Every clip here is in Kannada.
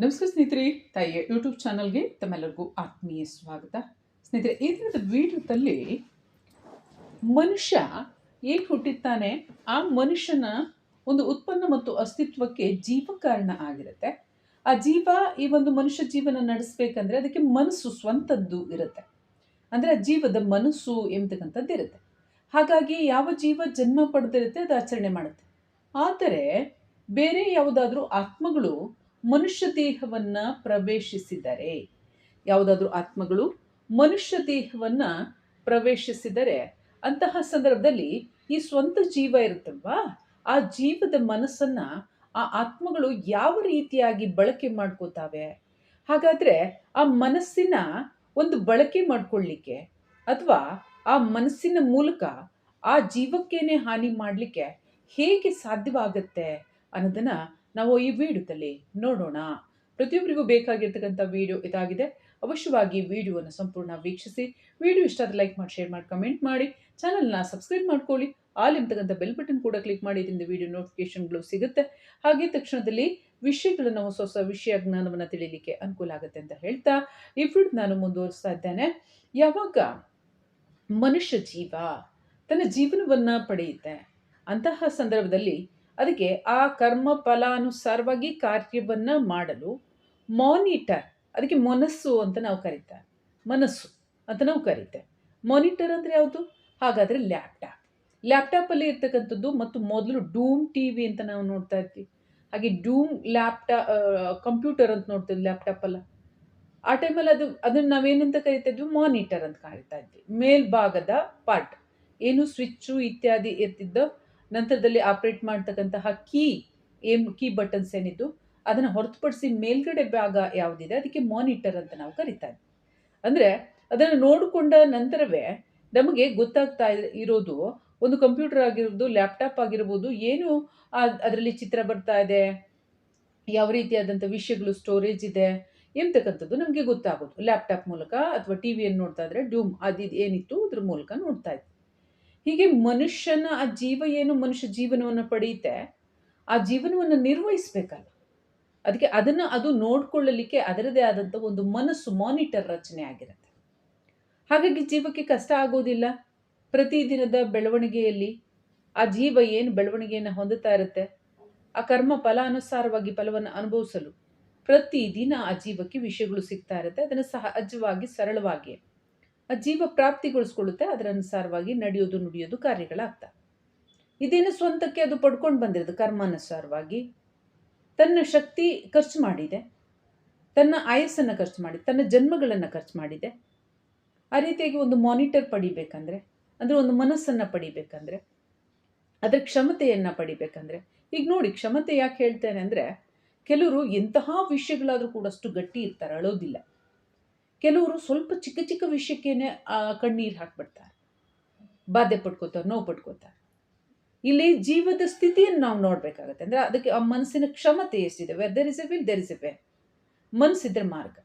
ನಮಸ್ಕಾರ ಸ್ನೇಹಿತರೆ ತಾಯಿಯ ಯೂಟ್ಯೂಬ್ ಚಾನಲ್ಗೆ ತಮ್ಮೆಲ್ಲರಿಗೂ ಆತ್ಮೀಯ ಸ್ವಾಗತ. ಸ್ನೇಹಿತರೆ, ಈ ದಿನದ ವಿಡಿಯೋದಲ್ಲಿ ಮನುಷ್ಯ ಏಕೆ ಹುಟ್ಟಿರ್ತಾನೆ? ಆ ಮನುಷ್ಯನ ಒಂದು ಉತ್ಪನ್ನ ಮತ್ತು ಅಸ್ತಿತ್ವಕ್ಕೆ ಜೀವ ಕಾರಣ ಆಗಿರುತ್ತೆ. ಆ ಜೀವ, ಈ ಒಂದು ಮನುಷ್ಯ ಜೀವನ ನಡೆಸಬೇಕಂದ್ರೆ ಅದಕ್ಕೆ ಮನಸ್ಸು ಸ್ವಂತದ್ದು ಇರುತ್ತೆ. ಅಂದರೆ ಆ ಜೀವದ ಮನಸ್ಸು ಎಂಬತಕ್ಕಂಥದ್ದು ಇರುತ್ತೆ. ಹಾಗಾಗಿ ಯಾವ ಜೀವ ಜನ್ಮ ಪಡೆದಿರುತ್ತೆ ಅದು ಆಚರಣೆ ಮಾಡುತ್ತೆ. ಆದರೆ ಬೇರೆ ಯಾವುದಾದ್ರೂ ಆತ್ಮಗಳು ಮನುಷ್ಯ ದೇಹವನ್ನು ಪ್ರವೇಶಿಸಿದರೆ. ಯಾವುದಾದ್ರೂ ಆತ್ಮಗಳು ಮನುಷ್ಯ ದೇಹವನ್ನು ಪ್ರವೇಶಿಸಿದರೆ, ಅಂತಹ ಸಂದರ್ಭದಲ್ಲಿ ಈ ಸ್ವಂತ ಜೀವ ಇರುತ್ತಲ್ವಾ? ಆ ಜೀವದ ಮನಸ್ಸನ್ನು ಆ ಆತ್ಮಗಳು ಯಾವ ರೀತಿಯಾಗಿ ಬಳಕೆ ಮಾಡ್ಕೋತಾವೆ ಹಾಗಾದರೆ ಆ ಮನಸ್ಸಿನ ಒಂದು ಬಳಕೆ ಮಾಡಿಕೊಳ್ಳಿಕ್ಕೆ ಅಥವಾ ಆ ಮನಸ್ಸಿನ ಮೂಲಕ ಆ ಜೀವಕ್ಕೇನೆ ಹಾನಿ ಮಾಡಲಿಕ್ಕೆ ಹೇಗೆ ಸಾಧ್ಯವಾಗುತ್ತೆ ಅನ್ನೋದನ್ನು ನಾವು ಈ ವಿಡಿಯೋದಲ್ಲಿ ನೋಡೋಣ. ಪ್ರತಿಯೊಬ್ಬರಿಗೂ ಬೇಕಾಗಿರ್ತಕ್ಕಂಥ ವಿಡಿಯೋ ಇದಾಗಿದೆ. ಅವಶ್ಯವಾಗಿ ವಿಡಿಯೋವನ್ನು ಸಂಪೂರ್ಣ ವೀಕ್ಷಿಸಿ. ವಿಡಿಯೋ ಇಷ್ಟ ಆದರೆ ಲೈಕ್ ಮಾಡಿ, ಶೇರ್ ಮಾಡಿ, ಕಮೆಂಟ್ ಮಾಡಿ. ಚಾನಲ್ನ ಸಬ್ಸ್ಕ್ರೈಬ್ ಮಾಡ್ಕೊಳ್ಳಿ. ಆಲ್ ಎಂಬತಕ್ಕಂಥ ಬೆಲ್ ಬಟನ್ ಕೂಡ ಕ್ಲಿಕ್ ಮಾಡಿ, ಇದರಿಂದ ವಿಡಿಯೋ ನೋಟಿಫಿಕೇಶನ್ಗಳು ಸಿಗುತ್ತೆ. ಹಾಗೆ ತಕ್ಷಣದಲ್ಲಿ ವಿಷಯಗಳನ್ನು ಹೊಸ ಹೊಸ ವಿಷಯ, ಜ್ಞಾನವನ್ನು ತಿಳಿಲಿಕ್ಕೆ ಅನುಕೂಲ ಆಗುತ್ತೆ ಅಂತ ಹೇಳ್ತಾ ಈ ಫುಡ್ ನಾನು ಮುಂದುವರಿಸ್ತಾ ಇದ್ದೇನೆ. ಯಾವಾಗ ಮನುಷ್ಯ ಜೀವ ತನ್ನ ಜೀವನವನ್ನು ಪಡೆಯುತ್ತೆ, ಅಂತಹ ಸಂದರ್ಭದಲ್ಲಿ ಅದಕ್ಕೆ ಆ ಕರ್ಮ ಫಲಾನುಸಾರವಾಗಿ ಕಾರ್ಯವನ್ನು ಮಾಡಲು ಮಾನಿಟರ್ ಅದಕ್ಕೆ ಮನಸ್ಸು ಅಂತ ನಾವು ಕರೀತಾರೆ. ಮನಸ್ಸು ಅಂತ ನಾವು ಕರೀತೇವೆ ಮಾನಿಟರ್ ಅಂದರೆ ಯಾವುದು? ಹಾಗಾದರೆ ಲ್ಯಾಪ್ಟಾಪ್ ಲ್ಯಾಪ್ಟಾಪಲ್ಲಿ ಇರ್ತಕ್ಕಂಥದ್ದು ಮತ್ತು ಮೊದಲು ಡೂಮ್ ಟಿ ವಿ ಅಂತ ನಾವು ನೋಡ್ತಾ ಇರ್ತೀವಿ ಹಾಗೆ ಡೂಮ್ ಲ್ಯಾಪ್ಟಾ ಕಂಪ್ಯೂಟರ್ ಅಂತ ನೋಡ್ತೀವಿ ಲ್ಯಾಪ್ಟಾಪಲ್ಲ ಆ ಟೈಮಲ್ಲಿ ಅದು, ಅದನ್ನು ನಾವೇನಂತ ಕರಿತಾ ಇದ್ವಿ? ಮಾನಿಟರ್ ಅಂತ ಕರಿತಾ ಇದ್ವಿ. ಮೇಲ್ಭಾಗದ ಪಾರ್ಟ್ ಏನು ಸ್ವಿಚ್ಚು ಇತ್ಯಾದಿ ಇರ್ತಿದ್ದೋ ನಂತರದಲ್ಲಿ ಆಪ್ರೇಟ್ ಮಾಡ್ತಕ್ಕಂತಹ ಕೀ, ಏಮ್, ಕೀ ಬಟನ್ಸ್ ಏನಿದ್ದು, ಅದನ್ನು ಹೊರತುಪಡಿಸಿ ಮೇಲ್ಗಡೆ ಭಾಗ ಯಾವುದಿದೆ, ಅದಕ್ಕೆ ಮಾನಿಟರ್ ಅಂತ ನಾವು ಕರಿತಾ ಅಂದರೆ ಅದನ್ನು ನೋಡಿಕೊಂಡ ನಂತರವೇ ನಮಗೆ ಗೊತ್ತಾಗ್ತಾ ಇರೋದು ಒಂದು ಕಂಪ್ಯೂಟರ್ ಆಗಿರ್ಬೋದು, ಲ್ಯಾಪ್ಟಾಪ್ ಆಗಿರ್ಬೋದು, ಏನು ಅದರಲ್ಲಿ ಚಿತ್ರ ಬರ್ತಾ ಇದೆ, ಯಾವ ರೀತಿಯಾದಂಥ ವಿಷಯಗಳು ಸ್ಟೋರೇಜ್ ಇದೆ ಎಂತಕ್ಕಂಥದ್ದು ನಮಗೆ ಗೊತ್ತಾಗೋದು. ಲ್ಯಾಪ್ಟಾಪ್ ಮೂಲಕ ಅಥವಾ ಟಿ, ವಿಯನ್ನು ನೋಡ್ತಾ ಇದ್ರೆ ಡ್ಯೂಮ್ ಅದು ಏನಿತ್ತು ಅದ್ರ ಮೂಲಕ ನೋಡ್ತಾ ಇದ್ವಿ. ಹೀಗೆ ಮನುಷ್ಯನ, ಆ ಜೀವ ಏನು ಮನುಷ್ಯ ಜೀವನವನ್ನು ಪಡೆಯುತ್ತೆ, ಆ ಜೀವನವನ್ನು ನಿರ್ವಹಿಸಬೇಕಲ್ಲ. ಅದಕ್ಕೆ ಅದನ್ನು ಅದು ನೋಡ್ಕೊಳ್ಳಲಿಕ್ಕೆ ಅದರದೇ ಆದಂಥ ಒಂದು ಮನಸ್ಸು ಮಾನಿಟರ್ ರಚನೆ ಆಗಿರುತ್ತೆ. ಹಾಗಾಗಿ ಜೀವಕ್ಕೆ ಕಷ್ಟ ಆಗೋದಿಲ್ಲ. ಪ್ರತಿದಿನದ ಬೆಳವಣಿಗೆಯಲ್ಲಿ ಆ ಜೀವ ಏನು ಬೆಳವಣಿಗೆಯನ್ನು ಹೊಂದುತ್ತಾ ಇರುತ್ತೆ, ಆ ಕರ್ಮ ಫಲಾನುಸಾರವಾಗಿ ಫಲವನ್ನು ಅನುಭವಿಸಲು ಪ್ರತಿದಿನ ಆ ಜೀವಕ್ಕೆ ವಿಷಯಗಳು ಸಿಗ್ತಾ ಇರುತ್ತೆ. ಅದನ್ನು ಸಹಜವಾಗಿ, ಸರಳವಾಗಿ ಜೀವ ಪ್ರಾಪ್ತಿಗೊಳಿಸ್ಕೊಳ್ಳುತ್ತೆ, ಅದರ ಅನುಸಾರವಾಗಿ ನಡೆಯೋದು, ನುಡಿಯೋದು ಕಾರ್ಯಗಳಾಗ್ತವೆ. ಇದೇನು ಸ್ವಂತಕ್ಕೆ ಅದು ಪಡ್ಕೊಂಡು ಬಂದಿರೋದು ಕರ್ಮಾನುಸಾರವಾಗಿ? ತನ್ನ ಶಕ್ತಿ ಖರ್ಚು ಮಾಡಿದೆ, ತನ್ನ ಆಯಸ್ಸನ್ನು ಖರ್ಚು ಮಾಡಿ ತನ್ನ ಜನ್ಮಗಳನ್ನು ಖರ್ಚು ಮಾಡಿದೆ. ಆ ರೀತಿಯಾಗಿ ಒಂದು ಮಾನಿಟರ್ ಪಡಿಬೇಕಂದ್ರೆ, ಅಂದರೆ ಒಂದು ಮನಸ್ಸನ್ನು ಪಡಿಬೇಕಂದ್ರೆ, ಅದರ ಕ್ಷಮತೆಯನ್ನು ಪಡಿಬೇಕಂದ್ರೆ, ಈಗ ನೋಡಿ ಕ್ಷಮತೆ ಯಾಕೆ ಹೇಳ್ತೇನೆ ಅಂದರೆ, ಕೆಲವರು ಎಂತಹ ವಿಷಯಗಳಾದರೂ ಕೂಡ ಅಷ್ಟು ಗಟ್ಟಿ ಇರ್ತಾರೆ, ಅಳೋದಿಲ್ಲ. ಕೆಲವರು ಸ್ವಲ್ಪ ಚಿಕ್ಕ ಚಿಕ್ಕ ವಿಷಯಕ್ಕೇನೆ ಕಣ್ಣೀರು ಹಾಕ್ಬಿಡ್ತಾರೆ. ಬಾಧೆ ಪಟ್ಕೋತಾರೆ, ನೋವು ಪಟ್ಕೋತಾರೆ. ಇಲ್ಲಿ ಜೀವದ ಸ್ಥಿತಿಯನ್ನು ನಾವು ನೋಡಬೇಕಾಗತ್ತೆ. ಅಂದರೆ ಅದಕ್ಕೆ ಆ ಮನಸ್ಸಿನ ಕ್ಷಮತೆ ಎಷ್ಟಿದೆ? Where there is a will there is a way ಮನಸ್ಸಿದ್ರೆ ಮಾರ್ಗ.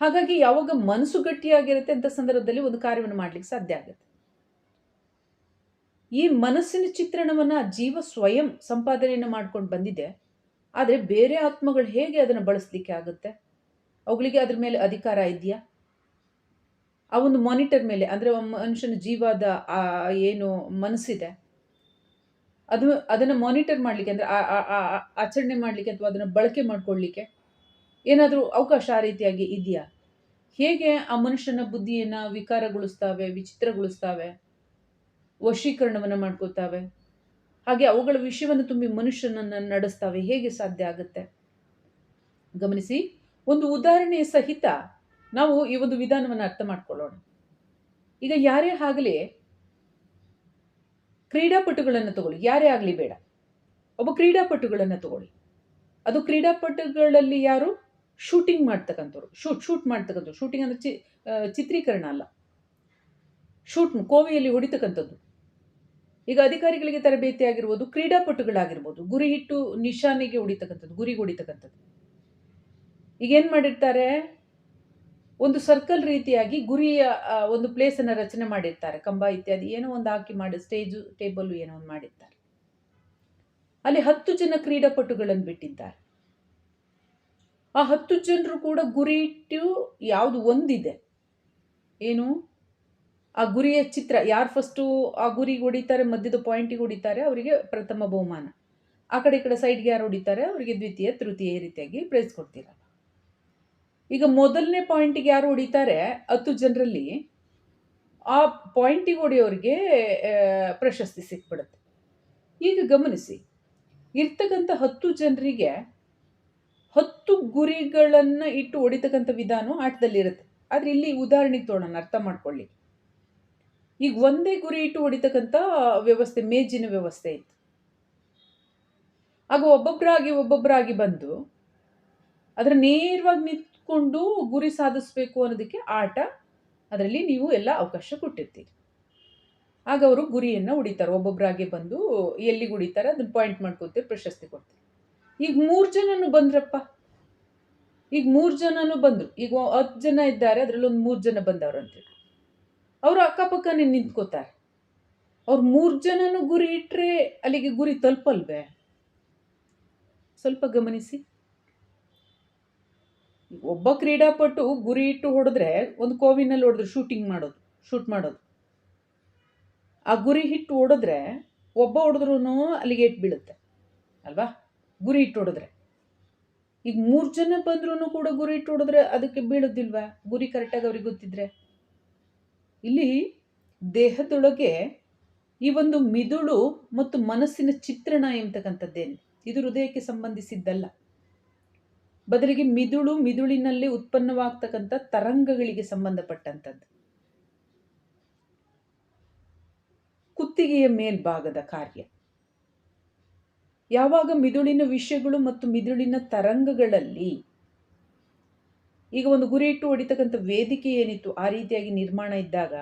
ಹಾಗಾಗಿ ಯಾವಾಗ ಮನಸ್ಸು ಗಟ್ಟಿಯಾಗಿರುತ್ತೆ ಅಂತ ಸಂದರ್ಭದಲ್ಲಿ ಒಂದು ಕಾರ್ಯವನ್ನು ಮಾಡ್ಲಿಕ್ಕೆ ಸಾಧ್ಯ ಆಗುತ್ತೆ. ಈ ಮನಸ್ಸಿನ ಚಿತ್ರಣವನ್ನು ಜೀವ ಸ್ವಯಂ ಸಂಪಾದನೆಯನ್ನು ಮಾಡ್ಕೊಂಡು ಬಂದಿದೆ. ಆದರೆ ಬೇರೆ ಆತ್ಮಗಳು ಹೇಗೆ ಅದನ್ನು ಬಳಸಲಿಕ್ಕೆ ಆಗುತ್ತೆ? ಅವುಗಳಿಗೆ ಅದ್ರ ಮೇಲೆ ಅಧಿಕಾರ ಇದೆಯಾ? ಆ ಒಂದು ಮಾನಿಟರ್ ಮೇಲೆ, ಅಂದರೆ ಮನುಷ್ಯನ ಜೀವದ ಏನು ಮನಸ್ಸಿದೆ ಅದು ಅದನ್ನು ಮಾನಿಟರ್ ಮಾಡಲಿಕ್ಕೆ, ಅಂದರೆ ಆಚರಣೆ ಮಾಡಲಿಕ್ಕೆ ಅಥವಾ ಅದನ್ನು ಬಳಕೆ ಮಾಡ್ಕೊಳ್ಳಿಕ್ಕೆ ಏನಾದರೂ ಅವಕಾಶ ಆ ರೀತಿಯಾಗಿ ಇದೆಯಾ? ಹೇಗೆ ಆ ಮನುಷ್ಯನ ಬುದ್ಧಿಯನ್ನು ವಿಕಾರಗೊಳಿಸ್ತಾವೆ, ವಿಚಿತ್ರಗೊಳಿಸ್ತಾವೆ, ವಶೀಕರಣವನ್ನು ಮಾಡ್ಕೋತಾವೆ ಹಾಗೆ ಅವುಗಳ ವಿಷಯವನ್ನು ತುಂಬಿ ಮನುಷ್ಯನನ್ನು ನಡೆಸ್ತಾವೆ, ಹೇಗೆ ಸಾಧ್ಯ ಆಗುತ್ತೆ? ಗಮನಿಸಿ. ಒಂದು ಉದಾಹರಣೆಯ ಸಹಿತ ನಾವು ಈ ಒಂದು ವಿಧಾನವನ್ನು ಅರ್ಥ ಮಾಡ್ಕೊಳ್ಳೋಣ. ಈಗ ಯಾರೇ ಆಗಲಿ ಕ್ರೀಡಾಪಟುಗಳನ್ನು ತಗೊಳ್ಳಿ, ಯಾರೇ ಆಗಲಿ ಬೇಡ. ಒಬ್ಬ ಕ್ರೀಡಾಪಟುಗಳನ್ನು ತಗೊಳ್ಳಿ. ಅದು ಕ್ರೀಡಾಪಟುಗಳಲ್ಲಿ ಯಾರು? ಶೂಟಿಂಗ್ ಮಾಡ್ತಕ್ಕಂಥವ್ರು. ಶೂಟ್ ಶೂಟ್ ಮಾಡ್ತಕ್ಕಂಥವ್ರು. ಶೂಟಿಂಗ್ ಅಂದರೆ ಚಿ ಚಿತ್ರೀಕರಣ ಅಲ್ಲ. ಶೂಟ್, ಕೋವಿಯಲ್ಲಿ ಹೊಡಿತಕ್ಕಂಥದ್ದು. ಈಗ ಅಧಿಕಾರಿಗಳಿಗೆ ತರಬೇತಿ ಆಗಿರ್ಬೋದು ಕ್ರೀಡಾಪಟುಗಳಾಗಿರ್ಬೋದು, ಗುರಿ ಇಟ್ಟು ನಿಶಾನೆಗೆ ಹೊಡಿತಕ್ಕಂಥದ್ದು, ಗುರಿಗೆ ಹೊಡಿತಕ್ಕಂಥದ್ದು. ಈಗ ಏನು ಮಾಡಿರ್ತಾರೆ? ಒಂದು ಸರ್ಕಲ್ ರೀತಿಯಾಗಿ ಗುರಿಯ ಒಂದು ಪ್ಲೇಸನ್ನು ರಚನೆ ಮಾಡಿರ್ತಾರೆ. ಕಂಬ ಇತ್ಯಾದಿ ಏನೋ ಒಂದು ಹಾಕಿ ಮಾಡಿ ಸ್ಟೇಜು ಟೇಬಲ್ ಏನೋ ಒಂದು ಮಾಡಿರ್ತಾರೆ. ಅಲ್ಲಿ ಹತ್ತು ಜನ ಕ್ರೀಡಾಪಟುಗಳನ್ನು ಬಿಟ್ಟಿದ್ದಾರೆ. ಆ ಹತ್ತು ಜನರು ಕೂಡ ಗುರಿ ಇಟ್ಟು ಯಾವುದು ಒಂದಿದೆ. ಏನು? ಆ ಗುರಿಯ ಚಿತ್ರ, ಯಾರು ಫಸ್ಟು ಆ ಗುರಿಗೆ ಹೊಡಿತಾರೆ, ಮಧ್ಯದ ಪಾಯಿಂಟಿಗೆ ಹೊಡಿತಾರೆ, ಅವರಿಗೆ ಪ್ರಥಮ ಬಹುಮಾನ. ಆ ಕಡೆ ಈ ಕಡೆ ಸೈಡ್ಗೆ ಯಾರು ಹೊಡಿತಾರೆ? ಅವರಿಗೆ ದ್ವಿತೀಯ, ತೃತೀಯ ಈ ರೀತಿಯಾಗಿ ಪ್ರೈಸ್ ಕೊಡ್ತೀರಲ್ಲ. ಈಗ ಮೊದಲನೇ ಪಾಯಿಂಟಿಗೆ ಯಾರು ಹೊಡಿತಾರೆ? ಹತ್ತು ಜನರಲ್ಲಿ ಆ ಪಾಯಿಂಟಿಗೆ ಹೊಡೆಯೋರಿಗೆ ಪ್ರಶಸ್ತಿ ಸಿಕ್ಬಿಡುತ್ತೆ. ಈಗ ಗಮನಿಸಿ, ಇರ್ತಕ್ಕಂಥ ಹತ್ತು ಜನರಿಗೆ ಹತ್ತು ಗುರಿಗಳನ್ನು ಇಟ್ಟು ಹೊಡಿತಕ್ಕಂಥ ವಿಧಾನ ಆಟದಲ್ಲಿರುತ್ತೆ ಆದರೆ ಇಲ್ಲಿ ಉದಾಹರಣೆಗೆ ತೊಗೊಳ್ಳೋಣ ಅರ್ಥ ಮಾಡ್ಕೊಳ್ಳಿ. ಈಗ ಒಂದೇ ಗುರಿ ಇಟ್ಟು ಹೊಡಿತಕ್ಕಂಥ ವ್ಯವಸ್ಥೆ, ಮೇಜಿನ ವ್ಯವಸ್ಥೆ ಇತ್ತು. ಆಗ ಒಬ್ಬೊಬ್ಬರಾಗಿ ಒಬ್ಬೊಬ್ಬರಾಗಿ ಬಂದು, ಅದರ ನೇರವಾಗಿ ನಿಂತ್ಕೊಂಡು ಗುರಿ ಸಾಧಿಸಬೇಕು ಅನ್ನೋದಕ್ಕೆ ಆಟ ಅದರಲ್ಲಿ ನೀವು ಎಲ್ಲ ಅವಕಾಶ ಕೊಟ್ಟಿರ್ತೀರಿ. ಆಗ ಅವರು ಗುರಿಯನ್ನು ಉಡಿತಾರೆ. ಒಬ್ಬೊಬ್ಬರಾಗೆ ಬಂದು ಎಲ್ಲಿಗೆ ಉಡಿತಾರೆ? ಅದನ್ನ ಪಾಯಿಂಟ್ ಮಾಡ್ಕೊತೀರಿ ಪ್ರಶಸ್ತಿ ಕೊಡ್ತೀರಿ. ಈಗ ಮೂರು ಜನನು ಬಂದ್ರಪ್ಪ. ಈಗ ಮೂರು ಜನನು ಬಂದರು. ಈಗ ಹತ್ತು ಜನ ಇದ್ದಾರೆ, ಅದರಲ್ಲಿ ಒಂದು ಮೂರು ಜನ ಬಂದವರು ಅಂತೇಳಿ ಅವರು ಅಕ್ಕಪಕ್ಕನೇ ನಿಂತ್ಕೋತಾರೆ. ಅವ್ರು ಮೂರು ಜನನು ಗುರಿ ಇಟ್ಟರೆ ಅಲ್ಲಿಗೆ ಗುರಿ ತಲುಪಲ್ವೇ? ಸ್ವಲ್ಪ ಗಮನಿಸಿ. ಒಬ್ಬ ಕ್ರೀಡಾಪಟು ಗುರಿ ಇಟ್ಟು ಹೊಡೆದ್ರೆ ಒಂದು ಕೋವಿನಲ್ಲಿ ಹೊಡೆದ್ರೆ ಶೂಟಿಂಗ್ ಮಾಡೋದು ಶೂಟ್ ಮಾಡೋದು. ಆ ಗುರಿ ಹಿಟ್ಟು ಹೊಡೆದ್ರೆ ಒಬ್ಬ ಹೊಡೆದ್ರೂ ಅಲ್ಲಿಗೆ ಏಟ್ ಬೀಳುತ್ತೆ, ಅಲ್ವಾ? ಗುರಿ ಇಟ್ಟು ಹೊಡೆದ್ರೆ. ಈಗ ಮೂರು ಜನ ಬಂದ್ರೂ ಕೂಡ ಗುರಿ ಇಟ್ಟು ಹೊಡೆದ್ರೆ ಅದಕ್ಕೆ ಬೀಳೋದಿಲ್ವಾ? ಗುರಿ ಕರೆಕ್ಟಾಗಿ ಅವ್ರಿಗೆ ಗೊತ್ತಿದ್ರೆ. ಇಲ್ಲಿ ದೇಹದೊಳಗೆ ಈ ಒಂದು ಮಿದುಳು ಮತ್ತು ಮನಸ್ಸಿನ ಚಿತ್ರಣ ಎಂಬತಕ್ಕಂಥದ್ದೇನು ಇದು ಹೃದಯಕ್ಕೆ ಸಂಬಂಧಿಸಿದ್ದಲ್ಲ. ಬದಲಿಗೆ ಮಿದುಳು ಮಿದುಳಿನಲ್ಲಿ ಉತ್ಪನ್ನವಾಗ್ತಕ್ಕಂಥ ತರಂಗಗಳಿಗೆ ಸಂಬಂಧಪಟ್ಟಂಥದ್ದು. ಕುತ್ತಿಗೆಯ ಮೇಲ್ಭಾಗದ ಕಾರ್ಯ. ಯಾವಾಗ ಮಿದುಳಿನ ವಿಷಯಗಳು ಮತ್ತು ಮಿದುಳಿನ ತರಂಗಗಳಲ್ಲಿ ಈಗ ಒಂದು ಗುರಿ ಇಟ್ಟು ಹೊಡಿತಕ್ಕಂಥ ವೇದಿಕೆ ಏನಿತ್ತು, ಆ ರೀತಿಯಾಗಿ ನಿರ್ಮಾಣ ಇದ್ದಾಗ,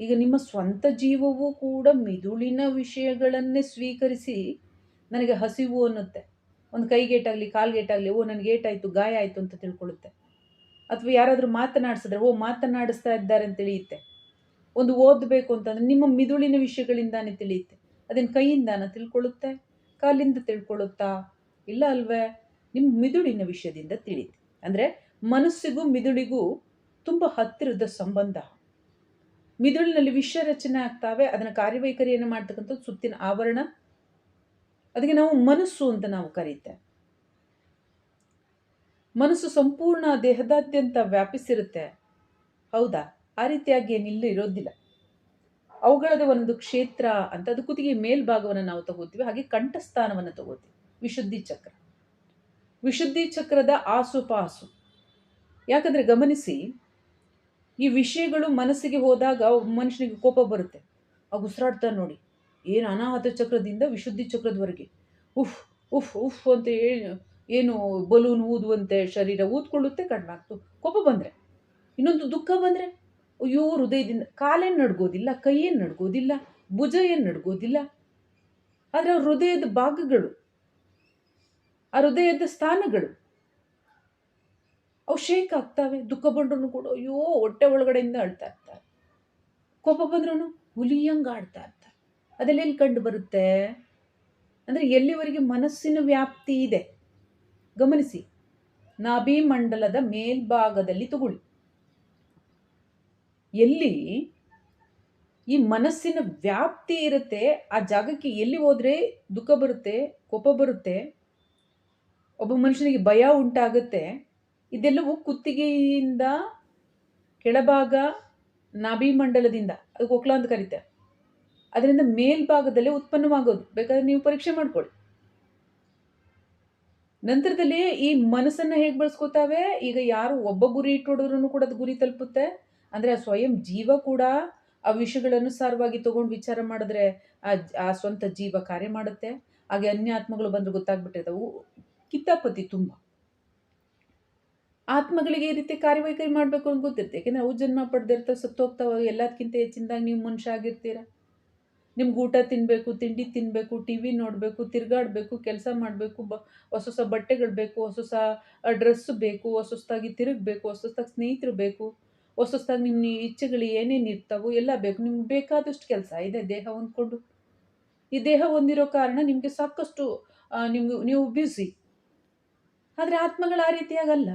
ಈಗ ನಿಮ್ಮ ಸ್ವಂತ ಜೀವವೂ ಕೂಡ ಮಿದುಳಿನ ವಿಷಯಗಳನ್ನೇ ಸ್ವೀಕರಿಸಿ ನನಗೆ ಹಸಿವು ಅನ್ನುತ್ತೆ. ಒಂದು ಕೈಗೇಟಾಗಲಿ ಕಾಲ್ಗೇಟಾಗಲಿ ಓ, ನನಗೆ ಏಟಾಯಿತು ಗಾಯ ಆಯಿತು ಅಂತ ತಿಳ್ಕೊಳ್ಳುತ್ತೆ. ಅಥವಾ ಯಾರಾದರೂ ಮಾತನಾಡಿಸಿದ್ರೆ, ಓ, ಮಾತನಾಡಿಸ್ತಾ ಇದ್ದಾರೆ ಅಂತ ತಿಳಿಯುತ್ತೆ. ಒಂದು ಓದಬೇಕು ಅಂತಂದರೆ ನಿಮ್ಮ ಮಿದುಳಿನ ವಿಷಯಗಳಿಂದಾನೇ ತಿಳಿಯುತ್ತೆ. ಅದನ್ನು ಕೈಯಿಂದಾನ ತಿಳ್ಕೊಳ್ಳುತ್ತೆ? ಕಾಲಿಂದ ತಿಳ್ಕೊಳ್ಳುತ್ತಾ? ಇಲ್ಲ ಅಲ್ವೇ? ನಿಮ್ಮ ಮಿದುಳಿನ ವಿಷಯದಿಂದ ತಿಳಿಯುತ್ತೆ. ಅಂದರೆ ಮನಸ್ಸಿಗೂ ಮಿದುಳಿಗೂ ತುಂಬ ಹತ್ತಿರದ ಸಂಬಂಧ. ಮಿದುಳಿನಲ್ಲಿ ವಿಷಯ ರಚನೆ ಆಗ್ತಾವೆ, ಅದನ್ನು ಕಾರ್ಯವೈಖರಿಯನ್ನು ಮಾಡ್ತಕ್ಕಂಥದ್ದು ಸುತ್ತಿನ ಆವರಣ ಅದಕ್ಕೆ ನಾವು ಮನಸ್ಸು ಅಂತ ನಾವು ಕರೀತೇವೆ ಮನಸ್ಸು ಸಂಪೂರ್ಣ ದೇಹದಾದ್ಯಂತ ವ್ಯಾಪಿಸಿರುತ್ತೆ. ಹೌದಾ? ಆ ರೀತಿಯಾಗಿ ಏನಿಲ್ಲ ಇರೋದಿಲ್ಲ. ಅವುಗಳದೇ ಒಂದು ಕ್ಷೇತ್ರ ಅಂತ ಅದು ಕುತ್ತಿಗೆ ಮೇಲ್ಭಾಗವನ್ನು ನಾವು ತಗೋತೀವಿ, ಹಾಗೆ ಕಂಠಸ್ಥಾನವನ್ನು ತಗೋತೀವಿ. ವಿಶುದ್ಧಿ ಚಕ್ರ. ವಿಶುದ್ಧಿ ಚಕ್ರದ ಆಸುಪಾಸು ಯಾಕಂದರೆ ಗಮನಿಸಿ, ಈ ವಿಷಯಗಳು ಮನಸ್ಸಿಗೆ ಹೋದಾಗ ಮನುಷ್ಯನಿಗೆ ಕೋಪ ಬರುತ್ತೆ. ಆ ಉಸಿರಾಡ್ತಾನೆ ನೋಡಿ. ಏನು ಅನಾಹತ ಚಕ್ರದಿಂದ ವಿಶುದ್ಧಿ ಚಕ್ರದವರೆಗೆ. ಉಫ್ ಉಫ್ ಉಫ್ ಅಂತ ಏನು ಏನು ಬಲೂನ್ ಊದುವಂತೆ ಶರೀರ ಊದ್ಕೊಳ್ಳುತ್ತೆ ಕಡಿಮೆ ಆಗ್ತು ಕೋಪ ಬಂದರೆ? ಇನ್ನೊಂದು ದುಃಖ ಬಂದರೆ? ಅಯ್ಯೋ, ಹೃದಯದಿಂದ ಕಾಲೇನು ನಡ್ಗೋದಿಲ್ಲ, ಕೈಯೇನು ನಡ್ಗೋದಿಲ್ಲ, ಭುಜ ಏನು ನಡ್ಗೋದಿಲ್ಲ. ಆದರೆ ಅವ್ರ ಹೃದಯದ ಭಾಗಗಳು, ಆ ಹೃದಯದ ಸ್ಥಾನಗಳು, ಅವು ಶೇಕ್ ಆಗ್ತಾವೆ, ದುಃಖ ಬಂದ್ರೂ ಕೂಡ. ಅಯ್ಯೋ, ಹೊಟ್ಟೆ ಒಳಗಡೆಯಿಂದ ಅಳ್ತಾ ಇರ್ತಾರೆ. ಕೋಪ ಬಂದ್ರೂ ಹುಲಿಯಂಗೆ ಆಡ್ತಾ ಇರ್ತಾರೆ. ಅದೆಲ್ಲ ಎಲ್ಲಿ ಕಂಡು ಬರುತ್ತೆ? ಅಂದರೆ ಎಲ್ಲಿವರೆಗೆ ಮನಸ್ಸಿನ ವ್ಯಾಪ್ತಿ ಇದೆ? ಗಮನಿಸಿ. ನಾಭಿಮಂಡಲದ ಮೇಲ್ಭಾಗದಲ್ಲಿ ತಗೊಳ್ಳಿ. ಎಲ್ಲಿ ಈ ಮನಸ್ಸಿನ ವ್ಯಾಪ್ತಿ ಇರುತ್ತೆ, ಆ ಜಾಗಕ್ಕೆ ಎಲ್ಲಿ ಹೋದರೆ ದುಃಖ ಬರುತ್ತೆ, ಕೋಪ ಬರುತ್ತೆ, ಒಬ್ಬ ಮನುಷ್ಯನಿಗೆ ಭಯ ಉಂಟಾಗುತ್ತೆ, ಇದೆಲ್ಲವೂ ಕುತ್ತಿಗೆಯಿಂದ ಕೆಳಭಾಗ ನಾಭಿಮಂಡಲದಿಂದ ಅದು ಕೊಕ್ಲ ಅಂತ ಕರೀತಾರೆ. ಅದರಿಂದ ಮೇಲ್ಭಾಗದಲ್ಲೇ ಉತ್ಪನ್ನವಾಗೋದು. ಬೇಕಾದ್ರೆ ನೀವು ಪರೀಕ್ಷೆ ಮಾಡ್ಕೊಳ್ಳಿ. ನಂತರದಲ್ಲಿ ಈ ಮನಸ್ಸನ್ನು ಹೇಗೆ ಬಳಸ್ಕೋತಾವೆ ಈಗ ಯಾರು ಒಬ್ಬ ಗುರಿ ಇಟ್ಟು ಹೊಡೆದ್ರೂ ಕೂಡ ಅದು ಗುರಿ ತಲುಪುತ್ತೆ. ಅಂದರೆ ಆ ಸ್ವಯಂ ಜೀವ ಕೂಡ ಆ ವಿಷಯಗಳನ್ನು ಸಾರವಾಗಿ ತಗೊಂಡು ವಿಚಾರ ಮಾಡಿದ್ರೆ ಆ ಆ ಸ್ವಂತ ಜೀವ ಕಾರ್ಯ ಮಾಡುತ್ತೆ. ಹಾಗೆ ಅನ್ಯ ಆತ್ಮಗಳು ಬಂದು ಗೊತ್ತಾಗ್ಬಿಟ್ಟಿರ್ತಾವು ಕಿತ್ತಾಪತಿ ತುಂಬ. ಆತ್ಮಗಳಿಗೆ ಈ ರೀತಿ ಕಾರ್ಯವೈಖರಿ ಮಾಡಬೇಕು ಅಂತ ಗೊತ್ತಿರುತ್ತೆ. ಯಾಕೆಂದರೆ ಅವು ಜನ್ಮ ಪಡೆದಿರ್ತಾವೆ, ಸತ್ತೋಗ್ತಾವೆ ಎಲ್ಲದಕ್ಕಿಂತ ಹೆಚ್ಚಿನದಾಗಿ ನೀವು ಮನುಷ್ಯ ಆಗಿರ್ತೀರ. ನಿಮ್ಗೆ ಊಟ ತಿನ್ನಬೇಕು ತಿಂಡಿ ತಿನ್ನಬೇಕು ಟಿ ವಿ ನೋಡಬೇಕು, ತಿರುಗಾಡಬೇಕು, ಕೆಲಸ ಮಾಡಬೇಕು, ಬ, ಹೊಸ ಹೊಸ ಬಟ್ಟೆಗಳು ಬೇಕು, ಹೊಸ ಹೊಸ ಡ್ರೆಸ್ ಬೇಕು, ಹೊಸ ಹೊಸದಾಗಿ ತಿರುಗಬೇಕು, ಹೊಸ ಹೊಸದಾಗಿ ಸ್ನೇಹಿತರು ಬೇಕು, ಹೊಸ ಹೊಸದಾಗಿ ನಿಮ್ಮ ಇಚ್ಛೆಗಳು ಏನೇನು ಇರ್ತಾವೋ ಎಲ್ಲ ಬೇಕು. ನಿಮ್ಗೆ ಬೇಕಾದಷ್ಟು ಕೆಲಸ ಇದೆ ದೇಹ ಹೊಂದ್ಕೊಂಡು. ಈ ದೇಹ ಹೊಂದಿರೋ ಕಾರಣ ನಿಮಗೆ ಸಾಕಷ್ಟು ನಿಮ್ಗೆ, ನೀವು ಬ್ಯುಸಿ. ಆದರೆ ಆತ್ಮಗಳು ಆ ರೀತಿಯಾಗಲ್ಲ.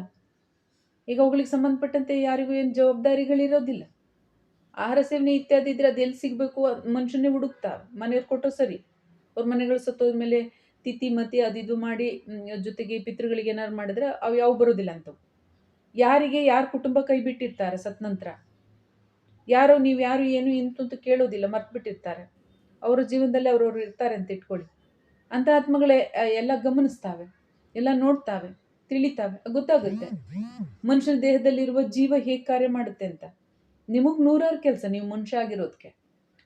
ಈಗ ಅವುಗಳಿಗೆ ಸಂಬಂಧಪಟ್ಟಂತೆ ಯಾರಿಗೂ ಏನು ಜವಾಬ್ದಾರಿಗಳಿರೋದಿಲ್ಲ. ಆಹಾರ ಸೇವನೆ ಇತ್ಯಾದಿ ಇದ್ರೆ ಅದೆಲ್ಲಿ ಸಿಗಬೇಕು? ಮನುಷ್ಯನೇ ಹುಡುಕ್ತಾ, ಮನೆಯವ್ರು ಕೊಟ್ಟರು ಸರಿ. ಅವ್ರ ಮನೆಗಳು ಸತ್ತೋದ್ಮೇಲೆ ತಿಥಿ, ಮತಿ ಅದಿದು ಮಾಡಿ ಜೊತೆಗೆ ಪಿತೃಗಳಿಗೆ ಏನಾರು ಮಾಡಿದ್ರೆ ಅವು ಯಾವ ಬರೋದಿಲ್ಲ ಅಂತ ಯಾರಿಗೆ ಯಾರ ಕುಟುಂಬ ಕೈ ಬಿಟ್ಟಿರ್ತಾರೆ ಸತ್ ನಂತರ? ಯಾರೋ ನೀವು ಯಾರು ಏನು ಇಂತು ಕೇಳೋದಿಲ್ಲ, ಮರ್ತು ಬಿಟ್ಟಿರ್ತಾರೆ. ಅವರ ಜೀವನದಲ್ಲಿ ಅವ್ರವ್ರು ಇರ್ತಾರೆ ಅಂತ ಇಟ್ಕೊಳ್ಳಿ. ಅಂತ ಆತ್ಮಗಳೇ ಎಲ್ಲ ಗಮನಿಸ್ತಾವೆ, ಎಲ್ಲ ನೋಡ್ತಾವೆ, ತಿಳಿತಾವೆ, ಗೊತ್ತಾಗುತ್ತೆ. ಮನುಷ್ಯನ ದೇಹದಲ್ಲಿರುವ ಜೀವ ಹೇಗೆ ಕಾರ್ಯ ಮಾಡುತ್ತೆ ಅಂತ. ನಿಮಗೆ ನೂರಾರು ಕೆಲಸ, ನೀವು ಮನುಷ್ಯ ಆಗಿರೋದಕ್ಕೆ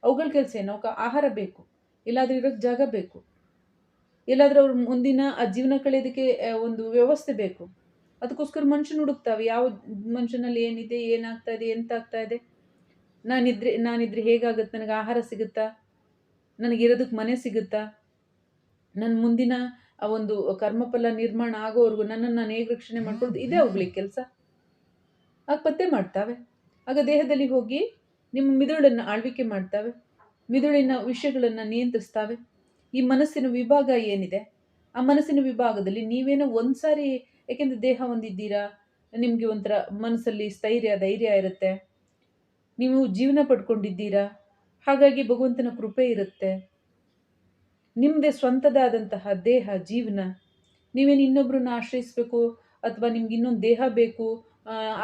ಅವುಗಳ ಕೆಲಸ ಏನು? ಅವಕ್ಕೆ ಆಹಾರ ಬೇಕು. ಇಲ್ಲಾದ್ರೆ ಇರೋಕ್ಕೆ ಜಾಗ ಬೇಕು. ಇಲ್ಲಾದ್ರೆ ಅವ್ರ ಮುಂದಿನ, ಆ ಜೀವನ ಕಳೆಯೋದಕ್ಕೆ ಒಂದು ವ್ಯವಸ್ಥೆ ಬೇಕು. ಅದಕ್ಕೋಸ್ಕರ ಮನುಷ್ಯನ ಹುಡುಕ್ತಾವೆ. ಯಾವ ಮನುಷ್ಯನಲ್ಲಿ ಏನಿದೆ ಏನಾಗ್ತಾ ಇದೆ ಎಂತ ಆಗ್ತಾ ಇದೆ ನಾನಿದ್ರೆ ನಾನಿದ್ರೆ ಹೇಗಾಗುತ್ತೆ ನನಗೆ ಆಹಾರ ಸಿಗುತ್ತಾ? ನನಗಿರೋದಕ್ಕೆ ಮನೆ ಸಿಗುತ್ತಾ? ನನ್ನ ಮುಂದಿನ, ಆ, ಒಂದು ಕರ್ಮಫಲ ನಿರ್ಮಾಣ ಆಗೋವರೆಗೂ ನನ್ನನ್ನು ನಾನು ಹೇಗೆ ರಕ್ಷಣೆ ಮಾಡ್ಕೊಳ್ಳೋದು ಇದೇ ಅವುಗಳಿಗೆ ಕೆಲಸ. ಆಗ ಪತ್ತೆ ಮಾಡ್ತಾವೆ. ಆಗ ದೇಹದಲ್ಲಿ ಹೋಗಿ ನಿಮ್ಮ ಮಿದುಳನ್ನು ಆಳ್ವಿಕೆ ಮಾಡ್ತವೆ. ಮಿದುಳಿನ ವಿಷಯಗಳನ್ನು ನಿಯಂತ್ರಿಸ್ತಾವೆ. ಈ ಮನಸ್ಸಿನ ವಿಭಾಗ ಏನಿದೆ? ಆ ಮನಸ್ಸಿನ ವಿಭಾಗದಲ್ಲಿ ನೀವೇನೋ ಒಂದು ಸಾರಿ ಏಕೆಂದರೆ ದೇಹ ಹೊಂದಿದ್ದೀರಾ? ನಿಮಗೆ ಒಂಥರ ಮನಸ್ಸಲ್ಲಿ ಸ್ಥೈರ್ಯ, ಧೈರ್ಯ ಇರುತ್ತೆ. ನೀವು ಜೀವನ ಪಡ್ಕೊಂಡಿದ್ದೀರಾ? ಹಾಗಾಗಿ ಭಗವಂತನ ಕೃಪೆ ಇರುತ್ತೆ. ನಿಮ್ಮದೇ ಸ್ವಂತದಾದಂತಹ ದೇಹ, ಜೀವನ. ನೀವೇನು ಇನ್ನೊಬ್ಬರನ್ನ ಆಶ್ರಯಿಸಬೇಕು ಅಥವಾ ನಿಮ್ಗೆ ಇನ್ನೊಂದು ದೇಹ ಬೇಕು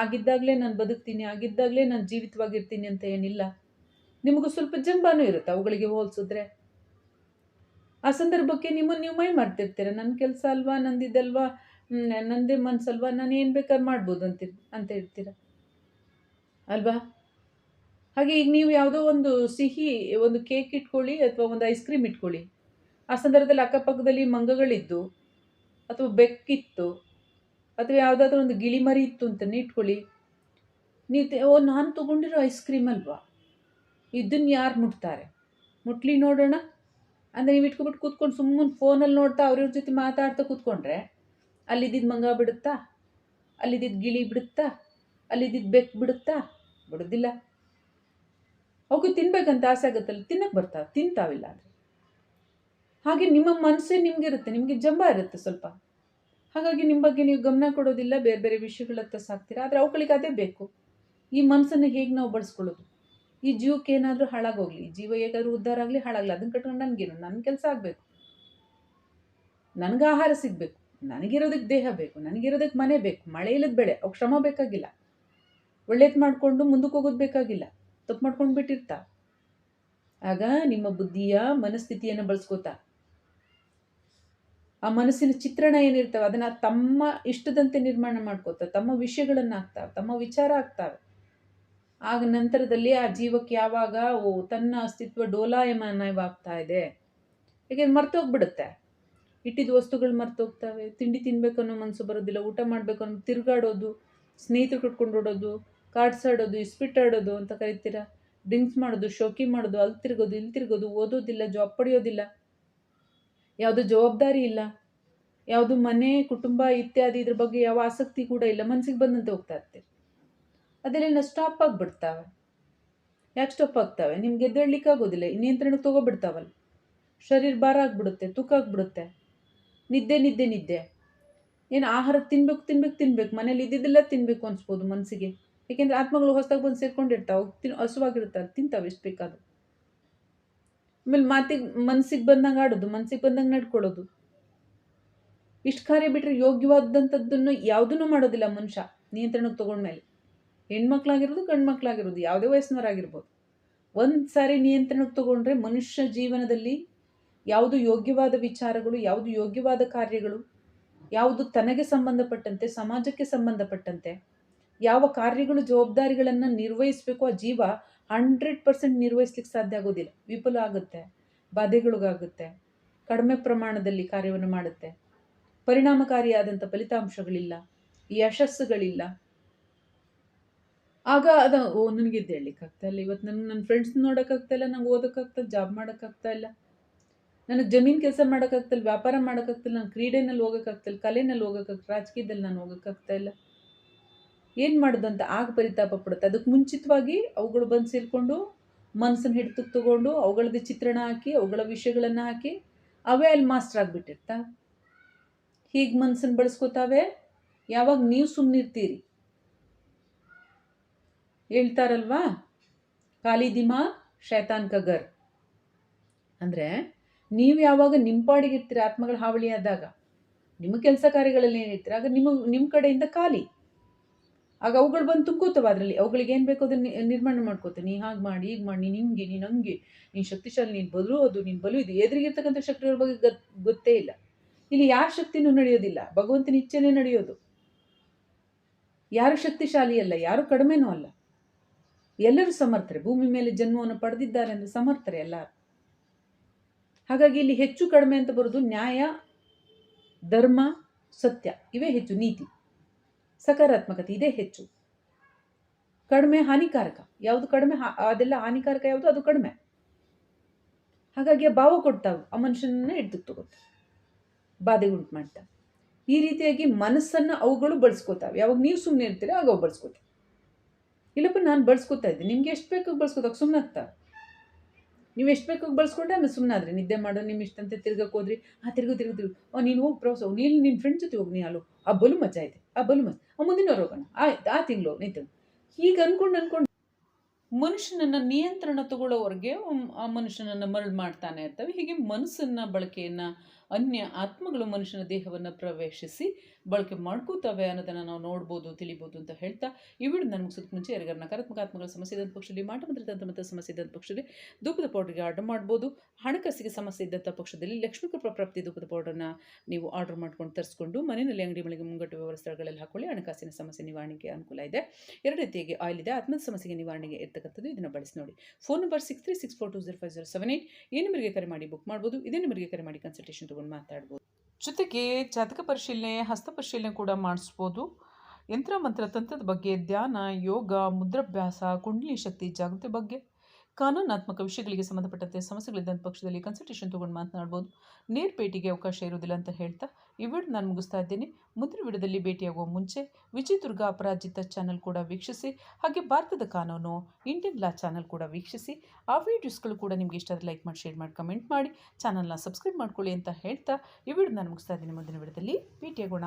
ಆಗಿದ್ದಾಗಲೇ ನಾನು ಬದುಕ್ತೀನಿ, ಆಗಿದ್ದಾಗಲೇ ನಾನು ಜೀವಿತವಾಗಿರ್ತೀನಿ ಅಂತ ಏನಿಲ್ಲ. ನಿಮಗೂ ಸ್ವಲ್ಪ ಜಂಬಾನೂ ಇರುತ್ತೆ ಅವುಗಳಿಗೆ ಹೋಲಿಸಿದ್ರೆ. ಆ ಸಂದರ್ಭಕ್ಕೆ ನಿಮ್ಮನ್ನು ನೀವು ಮೈ ಮಾಡ್ತಿರ್ತೀರ ನನ್ನ ಕೆಲಸ ಅಲ್ವಾ ನಂದಿದ್ದಲ್ವಾ ನನ್ನದೇ ನಂದೇ ಮನ್ಸಲ್ವಾ, ನಾನು ಏನು ಬೇಕಾದ್ರೆ ಮಾಡ್ಬೋದು ಅಂತ ಅಂತ ಇರ್ತೀರ ಅಲ್ವಾ? ಹಾಗೆ ಈಗ ನೀವು ಯಾವುದೋ ಒಂದು ಸಿಹಿ, ಒಂದು ಕೇಕ್ ಇಟ್ಕೊಳ್ಳಿ ಅಥವಾ ಒಂದು ಐಸ್ ಕ್ರೀಮ್ ಇಟ್ಕೊಳ್ಳಿ. ಆ ಸಂದರ್ಭದಲ್ಲಿ ಅಕ್ಕಪಕ್ಕದಲ್ಲಿ ಮಂಗಗಳಿದ್ದು ಅಥವಾ ಬೆಕ್ಕಿತ್ತು ಅಥವಾ ಯಾವುದಾದ್ರೂ ಒಂದು ಗಿಳಿಮರಿ ಇತ್ತು ಅಂತಲೇ ಇಟ್ಕೊಳ್ಳಿ. ನೀವು ಓ, ನಾನು ತೊಗೊಂಡಿರೋ ಐಸ್ ಕ್ರೀಮ್ ಅಲ್ವಾ? ಇದನ್ನು ಯಾರು ಮುಟ್ತಾರೆ? ಮುಟ್ಲಿ ನೋಡೋಣ. ಅಂದರೆ ನೀವು ಇಟ್ಕೊಬಿಟ್ಟು ಕೂತ್ಕೊಂಡು ಸುಮ್ಮನೆ ಫೋನಲ್ಲಿ ನೋಡ್ತಾ ಅವ್ರವ್ರ ಜೊತೆ ಮಾತಾಡ್ತಾ ಕೂತ್ಕೊಂಡ್ರೆ ಅಲ್ಲಿದ್ದಿದ್ದು ಮಂಗ ಬಿಡುತ್ತಾ? ಅಲ್ಲಿದ್ದಿದ್ದು ಗಿಳಿ ಬಿಡುತ್ತಾ? ಅಲ್ಲಿದ್ದಿದ್ದು ಬೆಕ್ಕು ಬಿಡುತ್ತಾ? ಬಿಡೋದಿಲ್ಲ. ಅವಕ್ಕೆ ತಿನ್ಬೇಕಂತ ಆಸೆ ಆಗುತ್ತಲ್ಲ ತಿನ್ನಕ್ಕೆ ಬರ್ತಾವೆ. ತಿಂತಾವಿಲ್ಲ ಅಂದರೆ ಹಾಗೆ ನಿಮ್ಮ ಮನಸ್ಸೇ ನಿಮಗಿರುತ್ತೆ. ನಿಮಗೆ ಜಂಬ ಇರುತ್ತೆ ಸ್ವಲ್ಪ. ಹಾಗಾಗಿ ನಿಮ್ಮ ಬಗ್ಗೆ ನೀವು ಗಮನ ಕೊಡೋದಿಲ್ಲ, ಬೇರೆ ಬೇರೆ ವಿಷಯಗಳತ್ತ ಸಾಕ್ತೀರಾ? ಆದರೆ ಅವುಗಳಿಗೆ ಅದೇ ಬೇಕು. ಈ ಮನಸ್ಸನ್ನು ಹೇಗೆ ನಾವು ಬಳಸ್ಕೊಳ್ಳೋದು? ಈ ಜೀವಕ್ಕೆ ಏನಾದರೂ ಹಾಳಾಗೋಗ್ಲಿ ಜೀವ ಹೇಗಾದ್ರೂ ಉದ್ಧಾರ ಆಗಲಿ, ಹಾಳಾಗಲಿ ಅದನ್ನು ಕಟ್ಕೊಂಡು ನನಗೇನು ನನ್ನ ಕೆಲಸ ಆಗಬೇಕು. ನನಗೆ ಆಹಾರ ಸಿಗಬೇಕು. ನನಗಿರೋದಕ್ಕೆ ದೇಹ ಬೇಕು. ನನಗಿರೋದಕ್ಕೆ ಮನೆ ಬೇಕು. ಮಳೆ ಇಲ್ಲದ ಬೆಳೆ. ಅವು ಶ್ರಮ ಬೇಕಾಗಿಲ್ಲ. ಒಳ್ಳೇದು ಮಾಡಿಕೊಂಡು ಮುಂದಕ್ಕೆ ಹೋಗೋದು ಬೇಕಾಗಿಲ್ಲ. ತಪ್ಪು ಮಾಡ್ಕೊಂಡು ಬಿಟ್ಟಿರ್ತಾ. ಆಗ ನಿಮ್ಮ ಬುದ್ಧಿಯ ಮನಸ್ಥಿತಿಯನ್ನು ಬಳಸ್ಕೋತಾ. ಆ ಮನಸ್ಸಿನ ಚಿತ್ರಣ ಏನಿರ್ತವೆ, ಅದನ್ನ ತಮ್ಮ ಇಷ್ಟದಂತೆ ನಿರ್ಮಾಣ ಮಾಡ್ಕೋತಾರೆ ತಮ್ಮ ವಿಷಯಗಳನ್ನು ಆಗ್ತಾವೆ ತಮ್ಮ ವಿಚಾರ ಆಗ್ತಾವೆ. ಆಗ ನಂತರದಲ್ಲಿ ಆ ಜೀವಕ್ಕೆ ಯಾವಾಗ, ಓ, ತನ್ನ ಅಸ್ತಿತ್ವ ಡೋಲಾಯಮಾನವಾಗ್ತಾ ಇದೆ. ಯಾಕೆಂದ್ರೆ ಮರ್ತೋಗ್ಬಿಡುತ್ತೆ. ಇಟ್ಟಿದ್ದ ವಸ್ತುಗಳು ಮರ್ತೋಗ್ತವೆ. ತಿಂಡಿ ತಿನ್ಬೇಕು ಅನ್ನೋ ಮನಸ್ಸು ಬರೋದಿಲ್ಲ, ಊಟ ಮಾಡಬೇಕು ಅನ್ನೋ, ತಿರುಗಾಡೋದು, ಸ್ನೇಹಿತರು ಕಟ್ಕೊಂಡು ಓಡೋದು ಕಾರ್ಡ್ಸ್ ಆಡೋದು ಇಸ್ಪಿಟ್ ಆಡೋದು ಅಂತ ಕರಿತೀರ? ಡ್ರಿಂಕ್ಸ್ ಮಾಡೋದು, ಶೋಕಿ ಮಾಡೋದು, ಅಲ್ಲಿ ತಿರ್ಗೋದು, ಇಲ್ಲಿ ತಿರ್ಗೋದು, ಓದೋದಿಲ್ಲ ಜಾಬ್ ಪಡೆಯೋದಿಲ್ಲ. ಯಾವುದು ಜವಾಬ್ದಾರಿ ಇಲ್ಲ. ಯಾವುದು ಮನೆ, ಕುಟುಂಬ ಇತ್ಯಾದಿ ಇದ್ರ ಬಗ್ಗೆ ಯಾವ ಆಸಕ್ತಿ ಕೂಡ ಇಲ್ಲ. ಮನಸ್ಸಿಗೆ ಬಂದಂತೆ ಹೋಗ್ತಾ ಇರ್ತೀವಿ ಅದೆಲ್ಲ ಸ್ಟಾಪ್ ಆಗಿಬಿಡ್ತಾವೆ? ಯಾಕೆ ಸ್ಟಾಪ್ ಆಗ್ತವೆ? ನಿಮ್ಗೆ ಎದ್ದೇಳಲಿಕ್ಕೆ ಆಗೋದಿಲ್ಲ. ನಿಯಂತ್ರಣಕ್ಕೆ ತೊಗೊಬಿಡ್ತಾವಲ್ಲ. ಶರೀರ ಭಾರ ಆಗಿಬಿಡುತ್ತೆ, ತುಕ್ಕ ಆಗಿಬಿಡುತ್ತೆ. ನಿದ್ದೆ ನಿದ್ದೆ ನಿದ್ದೆ. ಏನು ಆಹಾರ ತಿನ್ಬೇಕು ತಿನ್ಬೇಕು ತಿನ್ಬೇಕು. ಮನೇಲಿ ಇದ್ದಿದ್ದೆಲ್ಲ ತಿನ್ಬೇಕು ಅನ್ಸ್ಬೋದು ಮನಸ್ಸಿಗೆ ಏಕೆಂದ್ರೆ ಆತ್ಮಗಳು ಹೊಸದಾಗಿ ಬಂದು ಸೇರ್ಕೊಂಡಿರ್ತಾವೆ. ತಿನ್ ಅಲ್ಲಿ ತಿಂತಾವೆ ಎಷ್ಟು ಬೇಕಾದ್ರು. ಆಮೇಲೆ ಮಾತಿಗೆ, ಮನ್ಸಿಗೆ ಬಂದಂಗೆ ಆಡೋದು, ಮನ್ಸಿಗೆ ಬಂದಂಗೆ ನಡ್ಕೊಳ್ಳೋದು ಇಷ್ಟು ಕಾರ್ಯ ಬಿಟ್ಟರೆ ಯೋಗ್ಯವಾದಂಥದ್ದನ್ನು ಯಾವುದನ್ನು ಮಾಡೋದಿಲ್ಲ ಮನುಷ್ಯ, ನಿಯಂತ್ರಣಕ್ಕೆ ತೊಗೊಂಡ್ಮೇಲೆ ಹೆಣ್ಮಕ್ಳಾಗಿರೋದು ಗಂಡು ಮಕ್ಕಳಾಗಿರೋದು ಯಾವುದೇ ವಯಸ್ಸಿನವರಾಗಿರ್ಬೋದು. ಒಂದು ಸಾರಿ ನಿಯಂತ್ರಣಕ್ಕೆ ತೊಗೊಂಡ್ರೆ ಮನುಷ್ಯ ಜೀವನದಲ್ಲಿ ಯಾವುದು ಯೋಗ್ಯವಾದ ವಿಚಾರಗಳು, ಯಾವುದು ಯೋಗ್ಯವಾದ ಕಾರ್ಯಗಳು, ಯಾವುದು ತನಗೆ ಸಂಬಂಧಪಟ್ಟಂತೆ, ಸಮಾಜಕ್ಕೆ ಸಂಬಂಧಪಟ್ಟಂತೆ, ಯಾವ ಕಾರ್ಯಗಳು, ಜವಾಬ್ದಾರಿಗಳನ್ನು ನಿರ್ವಹಿಸಬೇಕು ಆ ಜೀವ ಹಂಡ್ರೆಡ್ ಪರ್ಸೆಂಟ್ ನಿರ್ವಹಿಸ್ಲಿಕ್ಕೆ ಸಾಧ್ಯ ಆಗೋದಿಲ್ಲ. ವಿಫಲ ಆಗುತ್ತೆ, ಬಾಧೆಗಳಿಗಾಗುತ್ತೆ, ಕಡಿಮೆ ಪ್ರಮಾಣದಲ್ಲಿ ಕಾರ್ಯವನ್ನು ಮಾಡುತ್ತೆ. ಪರಿಣಾಮಕಾರಿಯಾದಂಥ ಫಲಿತಾಂಶಗಳಿಲ್ಲ, ಯಶಸ್ಸುಗಳಿಲ್ಲ. ಆಗ ಅದ, ಓ ನನಗೆ ಇದು ಹೇಳಲಿಕ್ಕಾಗ್ತಾ ಇಲ್ಲ. ಇವತ್ತು ನನ್ನ ನನ್ನ ಫ್ರೆಂಡ್ಸ್ ನೋಡೋಕ್ಕಾಗ್ತಾ ಇಲ್ಲ, ನಂಗೆ ಓದೋಕ್ಕಾಗ್ತಾ ಜಾಬ್ ಮಾಡೋಕ್ಕಾಗ್ತಾ ಇಲ್ಲ. ನನಗೆ ಜಮೀನು ಕೆಲಸ ಮಾಡೋಕ್ಕಾಗ್ತಿಲ್ಲ ವ್ಯಾಪಾರ ಮಾಡೋಕ್ಕಾಗ್ತಿಲ್ಲ ನಾನು ಕ್ರೀಡೆನಲ್ಲಿ ಹೋಗೋಕ್ಕಾಗ್ತಿಲ್ಲ ಕಲೆನಲ್ಲಿ ಹೋಗೋಕ್ಕಾಗ್ತಿಲ್ಲ ರಾಜಕೀಯದಲ್ಲಿ ನಾನು ಹೋಗೋಕ್ಕಾಗ್ತಾ ಏನು ಮಾಡೋದು ಅಂತ ಆಗ ಪರಿತಾಪ ಪಡುತ್ತೆ. ಅದಕ್ಕೆ ಮುಂಚಿತವಾಗಿ ಅವುಗಳು ಬಂದು ಸೇರಿಕೊಂಡು ಮನಸ್ಸನ್ನು ಹಿಡಿತಕ್ಕೆ ತಗೊಂಡು ಅವುಗಳದ್ದು ಚಿತ್ರಣ ಹಾಕಿ, ಅವುಗಳ ವಿಷಯಗಳನ್ನು ಹಾಕಿ ಅವೇ ಅಲ್ಲಿ ಮಾಸ್ಟರ್ ಆಗಿಬಿಟ್ಟಿರ್ತಾ. ಹೀಗೆ ಮನಸ್ಸನ್ನು ಬಳಸ್ಕೋತಾವೆ. ಯಾವಾಗ ನೀವು ಸುಮ್ಮನಿರ್ತೀರಿ ಹೇಳ್ತಾರಲ್ವಾ? ಖಾಲಿ ದಿಮಾ ಶೈತಾನ್ ಕಗರ್ ಅಂದರೆ ನೀವು ಯಾವಾಗ ನಿಮ್ಮ ಪಾಡಿಗಿರ್ತೀರ ಆತ್ಮಗಳ ಹಾವಳಿ ಆದಾಗ, ನಿಮ್ಮ ಕೆಲಸ ಕಾರ್ಯಗಳಲ್ಲಿ ಏನಿರ್ತೀರ, ಆಗ ನಿಮ್ಮ ನಿಮ್ಮ ಕಡೆಯಿಂದ ಖಾಲಿ. ಆಗ ಅವುಗಳು ಬಂದು ತುಂಬ್ಕೋತವ ಅದರಲ್ಲಿ. ಅವುಗಳಿಗೆ ಏನು ಬೇಕೋ ಅದನ್ನು ನಿರ್ಮಾಣ ಮಾಡ್ಕೋತ ನೀ ಹಾಗೆ ಮಾಡಿ, ಹೀಗೆ ಮಾಡಿ ನೀನು ಹಿಂಗೆ ನೀನು ಹಂಗೆ ನೀನು ಶಕ್ತಿಶಾಲಿ, ನೀನು ಬಲು, ಅದು, ನೀನು ಬಲು, ಇದು. ಎದುರಿಗಿರ್ತಕ್ಕಂಥ ಶಕ್ತಿಗಳ ಬಗ್ಗೆ ಗತ್ ಗೊತ್ತೇ ಇಲ್ಲ. ಇಲ್ಲಿ ಯಾರ ಶಕ್ತಿನೂ ನಡೆಯೋದಿಲ್ಲ. ಭಗವಂತನ ಇಚ್ಛೆನೇ ನಡೆಯೋದು. ಯಾರು ಶಕ್ತಿಶಾಲಿ ಅಲ್ಲ, ಯಾರು ಕಡಿಮೆನೂ ಅಲ್ಲ. ಎಲ್ಲರೂ ಸಮರ್ಥರೆ. ಭೂಮಿ ಮೇಲೆ ಜನ್ಮವನ್ನು ಪಡೆದಿದ್ದಾರೆ ಅಂದರೆ ಸಮರ್ಥರೆ ಎಲ್ಲರೂ. ಹಾಗಾಗಿ ಇಲ್ಲಿ ಹೆಚ್ಚು ಕಡಿಮೆ ಅಂತ ಬರೋದು ನ್ಯಾಯ, ಧರ್ಮ, ಸತ್ಯ. ಇವೇ ಹೆಚ್ಚು ನೀತಿ. ಸಕಾರಾತ್ಮಕತೆ ಇದೇ ಹೆಚ್ಚು. ಕಡಿಮೆ ಹಾನಿಕಾರಕ. ಯಾವುದು ಕಡಿಮೆ ಅದೆಲ್ಲ ಹಾನಿಕಾರಕ ಯಾವುದು? ಅದು ಕಡಿಮೆ. ಹಾಗಾಗಿ ಆ ಭಾವ ಕೊಡ್ತಾವೆ. ಆ ಮನುಷ್ಯನನ್ನ ಹಿಡ್ದು ತಗೋತಾವೆ. ಬಾಧೆ ಉಂಟು ಮಾಡ್ತಾವೆ. ಈ ರೀತಿಯಾಗಿ ಮನಸ್ಸನ್ನು ಅವುಗಳು ಬಳಸ್ಕೋತಾವೆ. ಯಾವಾಗ ನೀವು ಸುಮ್ಮನೆ ಇರ್ತೀರ ಆಗ ಅವು ಬಳಸ್ಕೋತಾವೆ. ಇಲ್ಲಪ್ಪ, ನಾನು ಬಳಸ್ಕೊತಾ ಇದ್ದೆ ನಿಮ್ಗೆ ಎಷ್ಟು ಬೇಕು ಬಳಸ್ಕೋತಾಗ ಸುಮ್ಮನೆ ಆಗ್ತಾವೆ. ನೀವು ಎಷ್ಟು ಬೇಕು ಬಳಸ್ಕೊಂಡ್ರೆ ಆಮೇಲೆ ಸುಮ್ಮನೆ ಆದ್ರಿ. ನಿದ್ದೆ ಮಾಡೋ ನಿಮ್ಮ ಇಷ್ಟಂತೆ ತಿರ್ಗಕ್ಕೆ ಹೋದ್ರಿ. ಆ, ತಿರ್ಗು, ತಿರುಗು, ತಿರ್ಗು. ಓ, ನೀನು ಹೋಗಿ ಪ್ರವಾಸ ಹೋಗಿ, ನೀನು ನಿನ್ನ ಫ್ರೆಂಡ್ ಜೊತೆ ಹೋಗಿ ನೀ ಅಲ್ಲೋ. ಆ ಬಲು ಮಜಾ ಇದೆ ಆ ಬಲು ಮಜಾ. ಆ ಮುಂದಿನ ಹೋಗೋಣ. ಆಯ್ತು ಆ ತಿಂಗಳು ನಿಂತು ಹೀಗೆ ಅನ್ಕೊಂಡು ಅನ್ಕೊಂಡು ಮನುಷ್ಯನನ್ನ ನಿಯಂತ್ರಣ ತಗೊಳ್ಳೋವರೆಗೆ ಆ ಮನುಷ್ಯನನ್ನ ಮರಳು ಮಾಡ್ತಾನೆ ಇರ್ತವೆ ಹೀಗೆ ಮನಸ್ಸನ್ನ ಬಳಕೆಯನ್ನ ಅನ್ಯ ಆತ್ಮಗಳು ಮನುಷ್ಯನ ದೇಹವನ್ನು ಪ್ರವೇಶಿಸಿ ಬಳಕೆ ಮಾಡ್ಕೋತವೆ ಅನ್ನೋದನ್ನು ನಾವು ನೋಡ್ಬೋದು, ತಿಳಿಬೋದು ಅಂತ ಹೇಳ್ತಾ ಈ ವಿಡಿಯೋ ನಾನು ಮುಗಿಸೋದಕ್ಕೆ ಮುಂಚೆ ಯಾರಿಗಾರ ನಕಾರಾತ್ಮಕ ಆತ್ಮಗಳ ಸಮಸ್ಯೆ ಇದ್ದಂಥ ಪಕ್ಷದಲ್ಲಿ, ಮಾಟ ತಂತ್ರ ಮತ್ತು ಸಮಸ್ಯೆ ಇದ್ದಂಥ ಪಕ್ಷದಲ್ಲಿ ಧೂಪದ ಪೌಡರ್ಗೆ ಆರ್ಡರ್ ಮಾಡ್ಬೋದು. ಹಣಕಾಸಿಗೆ ಸಮಸ್ಯೆ ಇದ್ದಂಥ ಪಕ್ಷದಲ್ಲಿ ಲಕ್ಷ್ಮೀ ಕೃಪಾ ಪ್ರಾಪ್ತಿ ಧೂಪದ ಪೌಡರ್ನ ನೀವು ಆರ್ಡರ್ ಮಾಡ್ಕೊಂಡು ತರಿಸ್ಕೊಂಡು ಮನೆಯಲ್ಲಿ ಅಂಗಡಿ ಮಳಿಗೆ ಮುಂಗಟ್ಟು ವ್ಯವಹಾರ ಸ್ಥಳಗಳಲ್ಲಿ ಹಾಕೊಳ್ಳಿ. ಹಣಕಾಸಿನ ಸಮಸ್ಯೆ ನಿವಾರಣೆಗೆ ಅನುಕೂಲ ಇದೆ. ಎರಡು ರೀತಿಯಾಗಿ ಆಯಿಲ್ ಇದೆ. ಆತ್ಮದ ಸಮಸ್ಯೆಗೆ ನಿವಾರಣೆಗೆ ಇರ್ತಕ್ಕಂಥದ್ದು ಇದನ್ನು ಬಳಸಿ ನೋಡಿ. Phone number six three six four two zero five zero seven eight ಈ ನಂಬರ್ಗೆ ಕರೆ ಮಾಡಿ ಬುಕ್ ಮಾಡ್ಬೋದು. ಇದೇ ನಂಬರ್ಗೆ ಕರೆ ಮಾಡಿ ಕನ್ಸಲ್ಟೇಷನ್ ತೊಗೊಂಡು ಮಾತಾಡ್ಬೋದು. ಜೊತೆಗೆ ಜಾತಕ ಪರಿಶೀಲನೆ, ಹಸ್ತ ಪರಿಶೀಲನೆ ಕೂಡ ಮಾಡಿಸ್ಬೋದು. ಯಂತ್ರ, ಮಂತ್ರ, ತಂತ್ರದ ಬಗ್ಗೆ ಧ್ಯಾನ, ಯೋಗ, ಮುದ್ರಾಭ್ಯಾಸ, ಕುಂಡಲಿ ಶಕ್ತಿ ಜಾಗೃತಿ ಬಗ್ಗೆ ಕಾನೂನಾತ್ಮಕ ವಿಷಯಗಳಿಗೆ ಸಂಬಂಧಪಟ್ಟಂತೆ ಸಮಸ್ಯೆಗಳಿದ್ದಂಥ ಪಕ್ಷದಲ್ಲಿ ಕನ್ಸಲ್ಟೇಷನ್ ತೊಗೊಂಡು ಮಾತನಾಡ್ಬೋದು. ನೇರ ಭೇಟಿಗೆ ಅವಕಾಶ ಇರುವುದಿಲ್ಲ ಅಂತ ಹೇಳ್ತಾ ಈ ವಿಡಿಯೋ ನಾನು ಮುಗಿಸ್ತಾ ಇದ್ದೀನಿ. ಮುಂದಿನ ವಿಡಿಯೋದಲ್ಲಿ ಭೇಟಿಯಾಗುವ ಮುಂಚೆ ವಿಜಯದುರ್ಗ ಅಪರಾಜಿತ ಚಾನಲ್ ಕೂಡ ವೀಕ್ಷಿಸಿ, ಹಾಗೆ ಭಾರತದ ಕಾನೂನು ಇಂಡಿಯನ್ ಲಾ ಚಾನಲ್ ಕೂಡ ವೀಕ್ಷಿಸಿ. ಆ ವಿಡಿಯೋಸ್ಗಳು ಕೂಡ ನಿಮಗೆ ಇಷ್ಟ ಲೈಕ್ ಮಾಡಿ ಶೇರ್ ಮಾಡಿ ಕಮೆಂಟ್ ಮಾಡಿ. ಚಾನಲ್ನ ಸಬ್ಸ್ಕ್ರೈಬ್ ಮಾಡ್ಕೊಳ್ಳಿ ಅಂತ ಹೇಳ್ತಾ ಈ ವಿಡಿಯೋ ನಾನು ಮುಗಿಸ್ತಾ ಇದ್ದೀನಿ. ಮುಂದಿನ ವಿಡಿಯೋದಲ್ಲಿ ಭೇಟಿಯಾಗೋಣ.